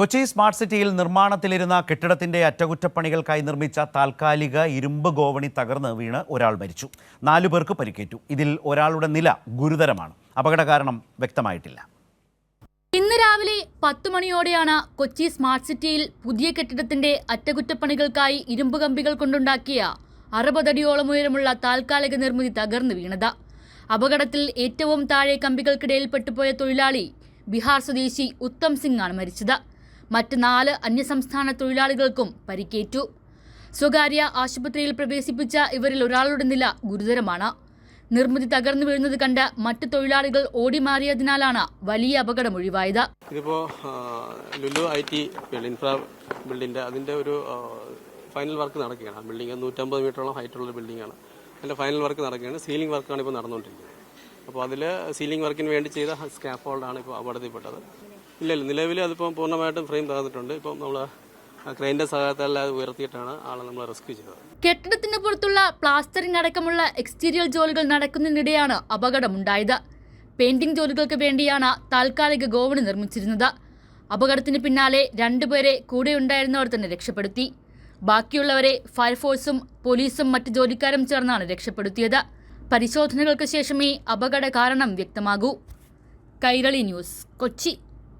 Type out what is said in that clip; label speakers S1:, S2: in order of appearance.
S1: Kochi smart സിറ്റിയിൽ നിർമ്മാണത്തിലിരുന്ന കെട്ടിടത്തിന്റെ അറ്റകുറ്റപ്പണികൾക്കായി നിർമ്മിച്ച താൽക്കാലിക ഇരുമ്പ് ഗോവണി തകർന്ന് വീണ് ഒരാൾ മരിച്ചു. നാലു പേർക്ക് പരിക്കേറ്റു. ഇതിൽ ഒരാളുടെ നില ഗുരുതരമാണ്. അപകട കാരണം വ്യക്തമായിട്ടില്ല.
S2: ഇന്ന് രാവിലെ പത്തു മണിയോടെയാണ് കൊച്ചി സ്മാർട്ട് സിറ്റിയിൽ പുതിയ കെട്ടിടത്തിന്റെ അറ്റകുറ്റപ്പണികൾക്കായി ഇരുമ്പ് കമ്പികൾ കൊണ്ടുണ്ടാക്കിയ അറുപതടിയോളം ഉയരമുള്ള താൽക്കാലിക നിർമ്മിതി തകർന്നു വീണത്. അപകടത്തിൽ ഏറ്റവും താഴെ കമ്പികൾക്കിടയിൽപ്പെട്ടുപോയ തൊഴിലാളി ബീഹാർ സ്വദേശി ഉത്തം സിംഗ് ആണ് മരിച്ചത്. മറ്റ് നാല് അന്യസംസ്ഥാന തൊഴിലാളികൾക്കും പരിക്കേറ്റു. സ്വകാര്യ ആശുപത്രിയിൽ പ്രവേശിപ്പിച്ച ഇവരിൽ ഒരാളുടെ നില ഗുരുതരമാണ്. നിർമ്മിതി തകർന്നു വീഴുന്നത് കണ്ട് മറ്റ് തൊഴിലാളികൾ ഓടിമാറിയതിനാലാണ് വലിയ അപകടം ഒഴിവായത്.
S3: ഇതിപ്പോ ലുലു ഐ ടി ഇൻഫ്രാ ബിൽഡിന്റെ അതിന്റെ ഒരു ഫൈനൽ വർക്ക് നടക്കുകയാണ്. ബിൽഡിംഗ് നൂറ്റമ്പത് മീറ്ററോളം ബിൽഡിംഗ് ആണ് അതിന്റെ ഫൈനൽ വർക്ക് നടക്കുകയാണ്. സീലിംഗ് വർക്കാണ് ഇപ്പോൾ നടന്നുകൊണ്ടിരിക്കുന്നത്. അപ്പോൾ അതിൽ സീലിംഗ് വർക്കിന് വേണ്ടി ചെയ്ത സ്കാപ്പ് ഹോൾഡാണ് ഇപ്പോൾ അപകടത്തിൽപ്പെട്ടത്. ഇല്ല ഇല്ല നിലവിൽ അതിപ്പോൾ പൂർണമായിട്ടും ഫ്രെയിം തകർന്നിട്ടുണ്ട്. ഇപ്പം നമ്മൾ ക്രെയിന്റെ സഹായത്താൽ ഉയർത്തിയിട്ടാണ് ആളെ നമ്മൾ റെസ്ക്യൂ ചെയ്തത്.
S2: കെട്ടിടത്തിന് പുറത്തുള്ള പ്ലാസ്റ്ററിംഗ് അടക്കമുള്ള എക്സ്റ്റീരിയർ ജോലികൾ നടക്കുന്നതിനിടെയാണ് അപകടമുണ്ടായത്. പെയിന്റിംഗ് ജോലികൾക്ക് വേണ്ടിയാണ് താൽക്കാലിക ഗോവണി നിർമ്മിച്ചിരുന്നത്. അപകടത്തിന് പിന്നാലെ രണ്ടുപേരെ കൂടെയുണ്ടായിരുന്നവർ തന്നെ രക്ഷപ്പെടുത്തി. ബാക്കിയുള്ളവരെ ഫയർഫോഴ്സും പോലീസും മറ്റ് ജോലിക്കാരും ചേർന്നാണ് രക്ഷപ്പെടുത്തിയത്. പരിശോധനകൾക്ക് ശേഷമേ അപകട കാരണം വ്യക്തമാകൂ. കൈരളി ന്യൂസ് കൊച്ചി.